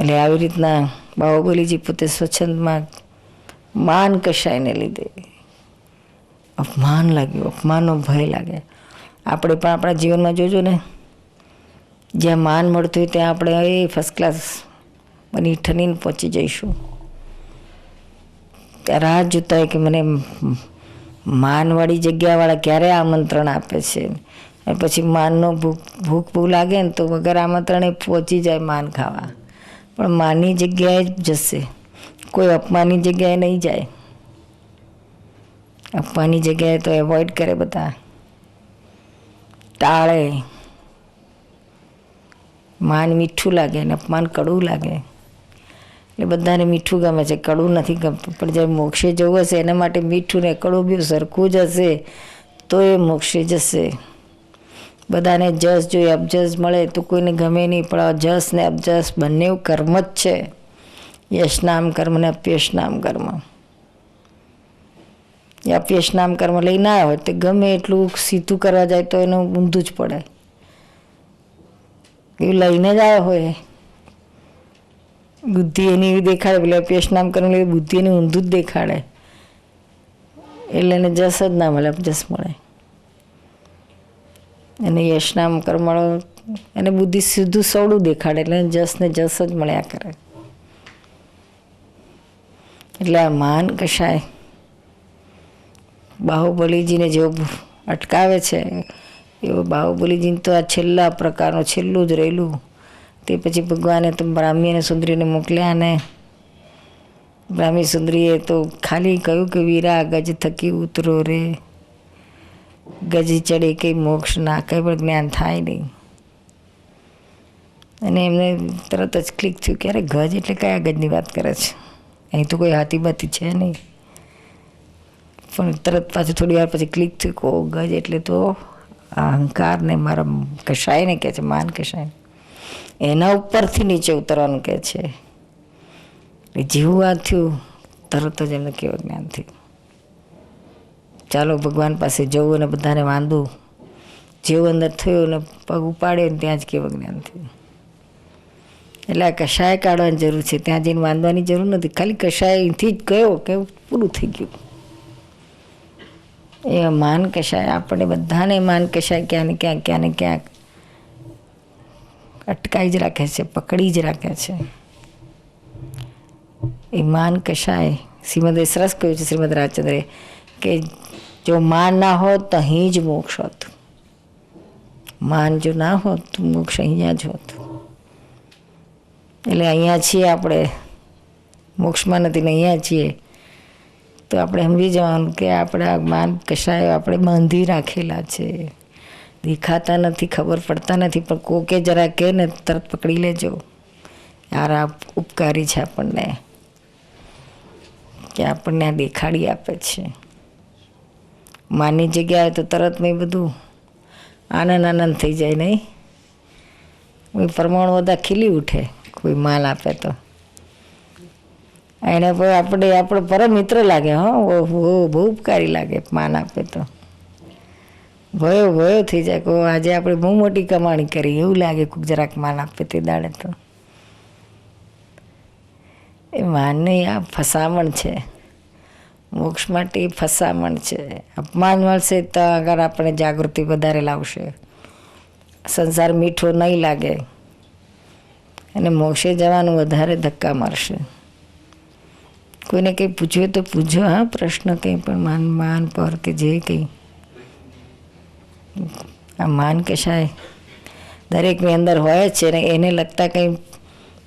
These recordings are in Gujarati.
એટલે આવી રીતના બાહુબલીજી પોતે સ્વચ્છંદમાં માન કશાયને લીધે અપમાન લાગ્યું, અપમાનનો ભય લાગે. આપણે પણ આપણા જીવનમાં જોજો ને, જ્યાં માન મળતું હોય ત્યાં આપણે એ ફર્સ્ટ ક્લાસ બની ઠનીને પહોંચી જઈશું. રાહ જોતા હોય કે મને માનવાળી જગ્યાવાળા ક્યારે આમંત્રણ આપે છે? પછી માનનો ભૂખ ભૂખ ભૂખ લાગે ને તો વગર આમંત્રણે પહોંચી જાય માન ખાવા. પણ માની જગ્યાએ જ જશે. કોઈ અપમાની જગ્યાએ નહીં જાય. અપમાની જગ્યાએ તો એવોઇડ કરે બધા. ટાળે. માન મીઠું લાગે ને અપમાન કડવું લાગે. એટલે બધાને મીઠું ગમે છે, કડવું નથી ગમતું. પણ જ્યારે મોક્ષે જવું હશે, એના માટે મીઠું ને કડવું બી સરખું જ હશે, તો એ મોક્ષે જશે. બધાને જસ જોઈએ, અબજસ મળે તો કોઈને ગમે નહીં, પણ જસ ને અબજસ બંને કર્મ જ છે. યશ નામ કર્મ ને અપ્યશ નામ કર્મ. એ અપ્યશનામ કર્મ લઈને આવ્યા હોય તો ગમે એટલું સીધું કરવા જાય તો એનું ઊંધું જ પડે. એવું લઈને જ આવ્યો હોય. બુદ્ધિ એની એવી દેખાડે પેલે અપ્યશનામ કર્મ લઈ, બુદ્ધિ એની ઊંધું જ દેખાડે. એટલે એને જસ જ ના મળે, અપજસ મળે. અને યશનામ કર્મળો, એને બુદ્ધિ સીધું સવડું દેખાડે એટલે એને જસ ને જસ જ મળ્યા કરે. એટલે આ માન કશાય? બાહુબલીજીને જેવો અટકાવે છે, એવો બાહુબલીજીને તો આ છેલ્લા પ્રકારનું, છેલ્લું જ રહેલું. તે પછી ભગવાને તો બ્રાહ્મી અને સુંદરીને મોકલ્યા અને બ્રાહ્મી સુંદરીએ તો ખાલી કહ્યું કે વીરા ગજ થકી ઉતરો રે. ગજ ચડે, કંઈ મોક્ષ ના, કંઈ પણ જ્ઞાન થાય નહીં. અને એમને તરત જ ક્લિક થયું કે, અરે, ગજ એટલે કયા ગજની વાત કરે છે? અહીં તો કોઈ હાથી બાતી છે નહીં. પણ તરત પાછું થોડી વાર પછી ક્લિક થયું કે ગજ એટલે તો અહંકારને મારા કશાયને કહે છે, માન કશાય એના ઉપરથી નીચે ઉતરવાનું કહે છે. જેવું આ થયું, તરત જ એમને કેવું જ્ઞાન થયું. ચાલો ભગવાન પાસે જવું અને બધાને વાંધું જેવું અંદર થયું ને પગ ઉપાડ્યો ને ત્યાં જ કેવું જ્ઞાન થયું. એટલે આ કશાય કાઢવાની જરૂર છે. ત્યાં જઈને વાંધવાની જરૂર નથી. ખાલી કશાયથી જ ગયો કે પૂરું થઈ ગયું. એ માન કશાય. આપણે બધાને માન કશાય ક્યાં ને ક્યાંક ક્યાં ને ક્યાંક અટકાઈ જ રાખે છે, પકડી જ રાખે છે. એ માન કશાય. શ્રીમદે સરસ કહ્યું છે, શ્રીમદ રાજચંદ્રે કે જો માન ના હોત તો અહીં જ મોક્ષ હોત. માન જો ના હોત તો મોક્ષ અહીંયા જ હોત. એટલે અહીંયા છીએ આપણે. મોક્ષમાં નથી ને અહીંયા છીએ. તો આપણે સમજી જવાનું કે આપણે આ માન કશાય આપણે બાંધી રાખેલા છે. દેખાતા નથી, ખબર પડતા નથી, પણ કોકે જરા કહે ને તરત પકડી લેજો. આ ઉપકારી છે આપણને. કે આપણને આ દેખાડી આપે છે. માની જગ્યાએ તો તરત મેં બધું આનંદ આનંદ થઈ જાય નહીં. પરમાણુ બધા ખીલી ઉઠે, કોઈ માલ આપે તો. એને પર આપણે, આપણો પરમ મિત્ર લાગે, હા બહુ ઉપકારી લાગે માન આપે તો. ભયો ભયો થઈ જાય, કહો, આજે આપણે બહુ મોટી કમાણી કરી, એવું લાગે કોઈક જરાક માન આપે તે દાડે તો. એ માનની આ ફસામણ છે. મોક્ષ માટે ફસામણ છે. અપમાન મળશે તો આગળ આપણે જાગૃતિ વધારે લાવશે. સંસાર મીઠો નહીં લાગે. અને મોક્ષે જવાનું વધારે ધક્કા મારશે. કોઈને કંઈ પૂછ્યું તો પૂછો, હા, પ્રશ્ન કંઈ પણ માન માન, પર કે જે કંઈ. આ માન કશાય દરેકની અંદર હોય જ છે ને એને લગતા કંઈ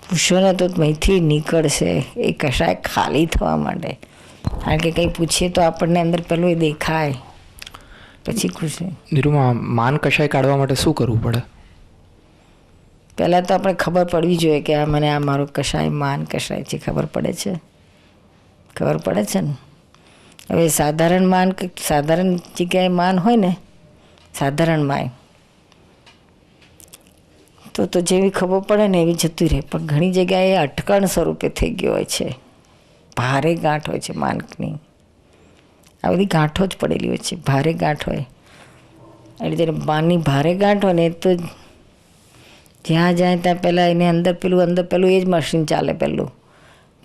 પૂછો ને તો અહીંથી નીકળશે. એ કશાય ખાલી થવા માંડે. કારણ કે કંઈ પૂછીએ તો આપણને અંદર પેલું એ દેખાય. પછી ખુશી નિરૂમા માન કશાય કાઢવા માટે શું કરવું પડે? પહેલાં તો આપણે ખબર પડવી જોઈએ કે આ મને આ મારું કશાય માન કશાય છે ખબર પડે છે? ખબર પડે છે ને? હવે સાધારણ માન કે સાધારણ જગ્યાએ માન હોય ને સાધારણ માય તો તો જેવી ખબર પડે ને એવી જતી રહે. પણ ઘણી જગ્યાએ અટકણ સ્વરૂપે થઈ ગયો હોય છે. ભારે ગાંઠ હોય છે માનની આ બધી ગાંઠો જ પડેલી હોય છે, ભારે ગાંઠ હોય. એટલે જ્યારે માનની ભારે ગાંઠ હોય ને તો જ્યાં જાય ત્યાં પહેલાં એને અંદર પેલું અંદર પેલું એ જ મશીન ચાલે પહેલું.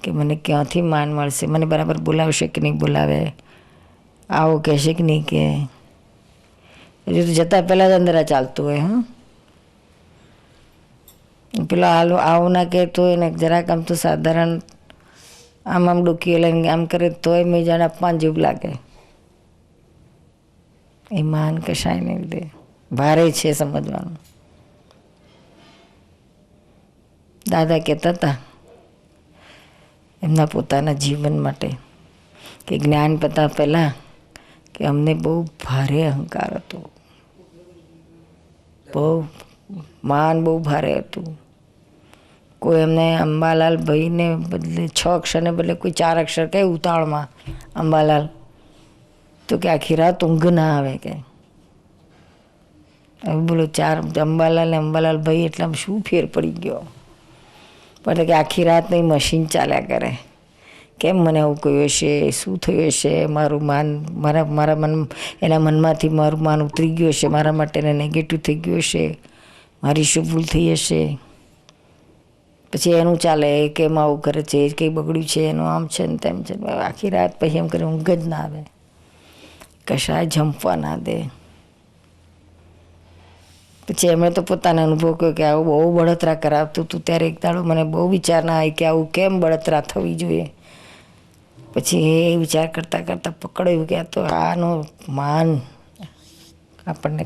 કે મને ક્યાંથી માન મળશે? મને બરાબર બોલાવશે કે નહીં બોલાવે? આવો કહેશે કે નહીં કે? હજુ તો જતાં પહેલાં જ અંદર આ ચાલતું હોય, હા. પેલો હાલો આવું ના કહેતો તો એને જરાક આમ તો સાધારણ આમ આમ ડૂકી લઈને આમ કરે તોય મેં જાણે અપમાન જેવું લાગે. એ માન કશાય નહીં લીધે ભારે છે સમજવાનું. દાદા કહેતા હતા, એમના પોતાના જીવન માટે કે જ્ઞાન પતા પહેલાં કે અમને બહુ ભારે અહંકાર હતો. બહુ માન બહુ ભારે હતું. કોઈ એમને અંબાલાલ ભાઈને બદલે છ અક્ષરને બદલે કોઈ ચાર અક્ષર કહે ઉતાળમાં, અંબાલાલ. તો કે આખી રાત ઊંઘ ના આવે કે. હવે બોલો ચાર અંબાલાલ ને અંબાલાલ ભાઈ એટલામાં શું ફેર પડી ગયો? પણ કે આખી રાત નહીં, મશીન ચાલ્યા કરે. કેમ મને આવું કહ્યું હશે? શું થયું હશે? મારું માન, મારા મારા મન, એના મનમાંથી મારું માન ઉતરી ગયું હશે? મારા માટે એને નેગેટિવ થઈ ગયું હશે? મારી શું ભૂલ થઈ હશે? પછી એનું ચાલે, કે કેમ આવું કરે છે કંઈ બગડ્યું છે, એનું આમ છે ને તેમ છે આખી રાત પછી એમ કરે ઊંઘ જ ના આવે. કશાય જંપવા ના દે. પછી એમણે તો પોતાનો અનુભવ કર્યો કે આવું બહુ બળતરા કરાવતું હતું ત્યારે એક દાડો મને બહુ વિચાર ના આવી કે આવું કેમ બળતરા થવી જોઈએ. પછી એ વિચાર કરતાં કરતાં પકડાયું કે આ તો આનો માન આપણને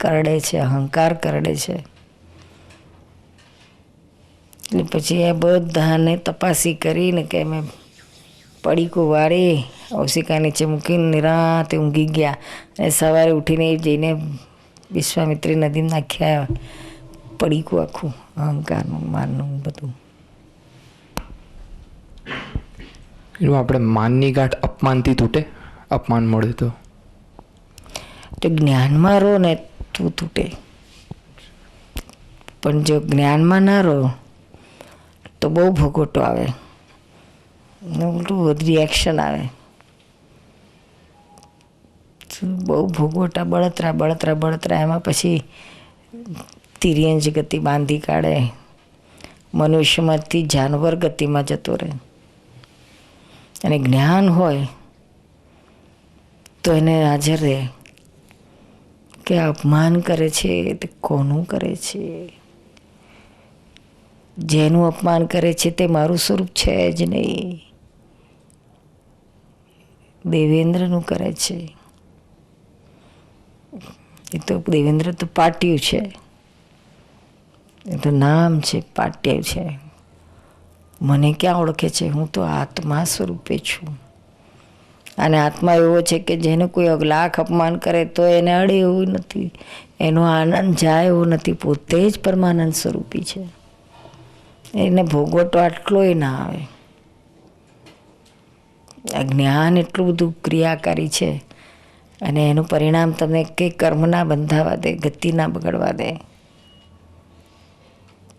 કરડે છે, અહંકાર કરડે છે. એટલે પછી એ બધાને તપાસી કરીને કે મેં પડીકું વાળી ઓશિકા નીચે મૂકીને નિરાતે ઊંઘી ગયા. અને સવારે ઉઠીને જઈને વિશ્વામિત્રી નદીમાં નાખ્યા પડીકું આખું અહંકારનું માનનું બધું. એનું આપણે માનની ગાંઠ અપમાનથી તૂટે અપમાન મળે તો? તો જ્ઞાનમાં રહો ને તું તૂટે. પણ જો જ્ઞાનમાં ના રહો તો બહુ ભોગોટો આવે. ઉલટું રિએક્શન આવે. બહુ ભોગોટા બળતરા બળતરા બળતરા, એમાં પછી તિર્યંજ ગતિ બાંધી કાઢે. મનુષ્યમાંથી જાનવર ગતિમાં જતો રહે. અને જ્ઞાન હોય તો એને હાજર રહે. કે અપમાન કરે છે, તે કોનું કરે છે? જેનું અપમાન કરે છે તે મારું સ્વરૂપ છે જ નહીં. દેવેન્દ્રનું કરે છે. એ તો દેવેન્દ્ર તો પાટિયું છે. એ તો નામ છે, પાટ્ય છે. મને ક્યાં ઓળખે છે? હું તો આત્મા સ્વરૂપે છું. અને આત્મા એવો છે કે જેને કોઈ લાખ અપમાન કરે તો એને અડે એવું નથી. એનો આનંદ જાય એવો નથી. પોતે જ પરમાનંદ સ્વરૂપી છે. એને ભોગવટો આટલોય ના આવે. આ જ્ઞાન એટલું બધું ક્રિયાકારી છે અને એનું પરિણામ તમને કંઈ કર્મ ના બંધાવા દે, ગતિ ના બગડવા દે.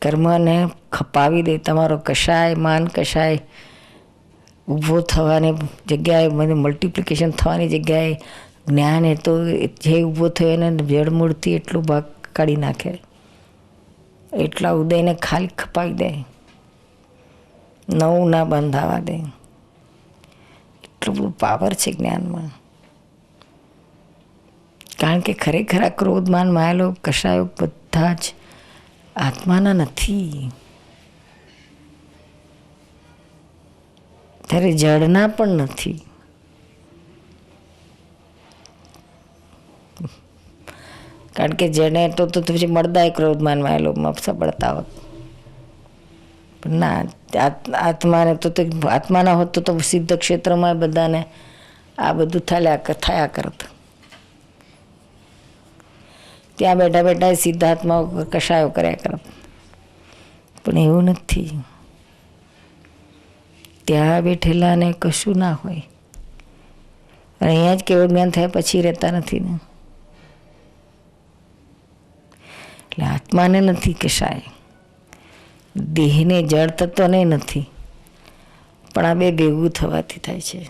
કર્મને ખપાવી દે, તમારો કશાય માન કશાય ઊભો થવાની જગ્યાએ મને મલ્ટિપ્લિકેશન થવાની જગ્યાએ જ્ઞાન એ તો જે ઊભો થયો એને જળમૂળથી એટલું ભાગ કાઢી નાખે. એટલા ઉદયને ખાલી ખપાવી દે. નવું ના બંધાવા દે. એટલું બધું પાવર છે જ્ઞાનમાં. કારણ કે ખરેખર આ ક્રોધમાન માયેલો, કશાયો બધા જ આત્માના નથી. ત્યારે જળના પણ નથી. કારણ કે જેને તો તો પછી મળદાય ક્રોધમાનમાં એ માયેલો સફળતા હોત. ના આત્માને તો આત્માના હોત તો સિદ્ધ ક્ષેત્રમાં બધાને આ બધું થયા થયા કરત. ત્યાં બેઠા બેઠા સિદ્ધાત્મા કશાયો કર્યા કરત. પણ એવું નથી. ત્યાં બેઠેલાને કશું ના હોય. અને અહીંયા જ કેવું જ્ઞાન થયા પછી રહેતા નથી ને એટલે આત્માને નથી કશાય દેહને જળ તત્વને નથી. પણ આ બે ભેગું થવાથી થાય છે.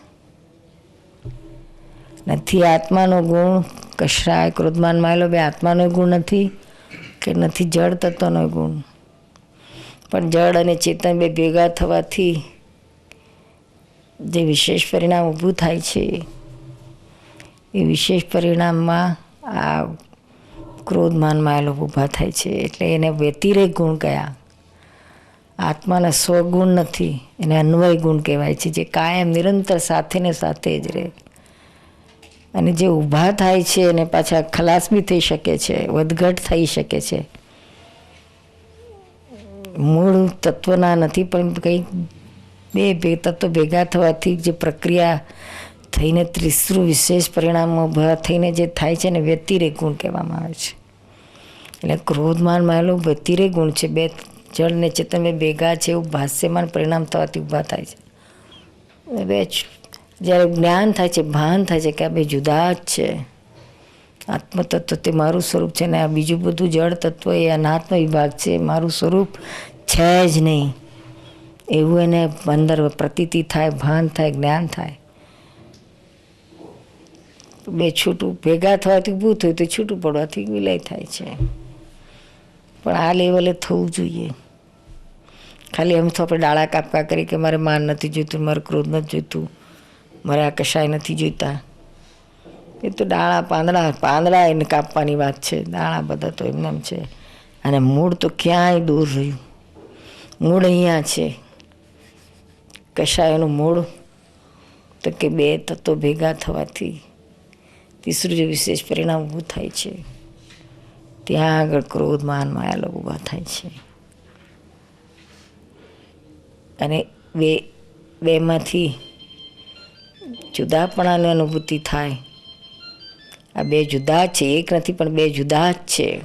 નથી આત્માનો ગુણ કશાય ક્રોધમાન માયેલો બે આત્માનો ગુણ નથી કે નથી જળ તત્વનો ગુણ. પણ જળ અને ચેતન બે ભેગા થવાથી જે વિશેષ પરિણામ ઊભું થાય છે, એ વિશેષ પરિણામમાં આ ક્રોધ માનમાં એ લોકો ઊભા થાય છે. એટલે એને વ્યતિરેક ગુણ કયા. આત્માના સ્વગુણ નથી. એને અન્વય ગુણ કહેવાય છે, જે કાયમ નિરંતર સાથે ને સાથે જ રહે. અને જે ઊભા થાય છે, એને પાછા ખલાસ બી થઈ શકે છે, વધઘટ થઈ શકે છે. મૂળ તત્વના નથી, પણ કંઈક બે બે તત્વો ભેગા થવાથી જે પ્રક્રિયા થઈને ત્રીસરું વિશેષ પરિણામો થઈને જે થાય છે ને વ્યતિરેક ગુણ કહેવામાં આવે છે. એટલે ક્રોધમાન માયેલો વ્યતિરેક ગુણ છે. બે જળ ને ચેતન બે ભેગા છે એવું ભાષ્યમાન પરિણામ થવાથી ઊભા થાય છે. બે જ્યારે જ્ઞાન થાય છે, ભાન થાય છે કે આ બે જુદા જ છે. આત્મતત્વ તે મારું સ્વરૂપ છે ને આ બીજું બધું જળ તત્વ એ અનાત્મ વિભાગ છે મારું સ્વરૂપ છે જ નહીં. એવું એને અંદર પ્રતીતિ થાય, ભાન થાય, જ્ઞાન થાય. બે છૂટું ભેગા થવાથી ઊભું થયું તો છૂટું પડવાથી વિલય થાય છે. પણ આ લેવલે થવું જોઈએ. ખાલી એમ તો આપણે ડાળા કાપકા કરી કે મારે માન નથી જોઈતું મારે ક્રોધ નથી જોઈતું મારે આ કશાય નથી જોઈતા. એ તો ડાળા પાંદડા પાંદડા એને કાપવાની વાત છે. દાણા બધા તો એમને એમ છે. અને મૂળ તો ક્યાંય દૂર રહ્યું. મૂળ અહીંયા છે. કશાયનું મૂળ તો કે બે તત્વો ભેગા થવાથી તીસરું જે વિશેષ પરિણામ ઊભું થાય છે. ત્યાં આગળ ક્રોધ, માન, માયા ઊભા થાય છે. અને બે, બેમાંથી જુદાપણાની અનુભૂતિ થાય. આ બે જુદા છે, એક નથી, પણ બે જુદા જ છે.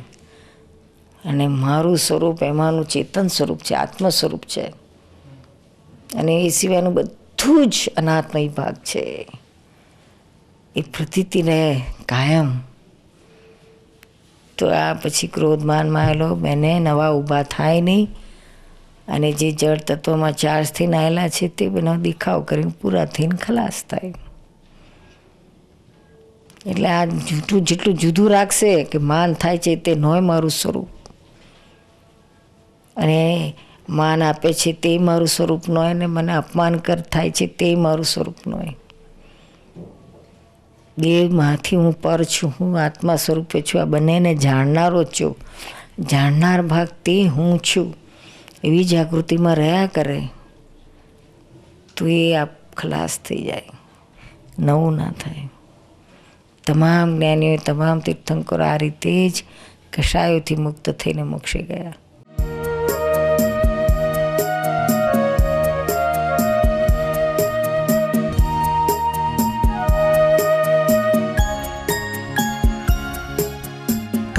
અને મારું સ્વરૂપ એમાંનું ચેતન સ્વરૂપ છે આત્મ સ્વરૂપ છે. અને એ સિવાયનું બધું જ અનાત્મય ભાગ છે. એ પ્રતીતિને કાયમ. તો આ પછી ક્રોધમાન માયેલો બેને, નવા ઊભા થાય નહીં. અને જે જળ તત્વમાં ચાર્જથી નાયેલા છે તે બેનો દેખાવ કરીને પૂરા થઈને ખલાસ થાય. એટલે આ જૂઠું જેટલું જુદું રાખશે કે માન થાય છે તે નોય મારું સ્વરૂપ. અને માન આપે છે તે મારું સ્વરૂપ નોય અને મને અપમાન કર થાય છે તે મારું સ્વરૂપ નોય. બેમાંથી હું પર છું, હું આત્મા સ્વરૂપે છું. આ બંનેને જાણનારો છું. જાણનાર ભાગ તે હું છું. એવી જાગૃતિમાં રહ્યા કરે તો એ આપ ખલાસ થઈ જાય. નવું ના થાય. તમામ જ્ઞાનીઓ તમામ તીર્થંકરો આ રીતે જ કષાયોથી મુક્ત થઈને મોક્ષે ગયા.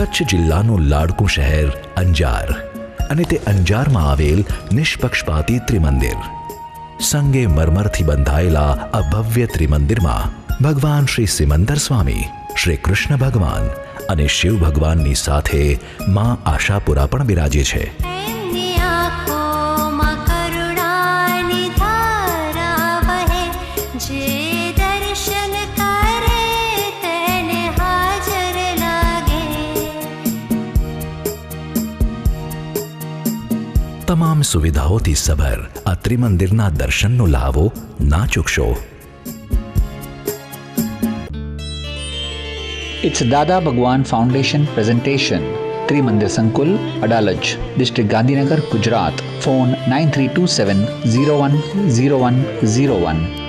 કચ્છ જિલ્લાનું લાડકું શહેર અંજાર અને તે અંજારમાં આવેલ નિષ્પક્ષપાતી ત્રિમંદિર. સંગે મરમરથી બંધાયેલા આ ભવ્ય ત્રિમંદિરમાં ભગવાન શ્રી સિમંદર સ્વામી, શ્રી કૃષ્ણ ભગવાન અને શિવ ભગવાનની સાથે માં આશાપુરા પણ બિરાજે છે. સુવિધાઓથી સભર આ ત્રિમંદિરના દર્શનનો લાવો ના ચૂકશો It's Dada Bhagwan Foundation presentation. Trimandir Sankul, Adalaj, District Gandhinagar, Gujarat. Phone 9327 010101.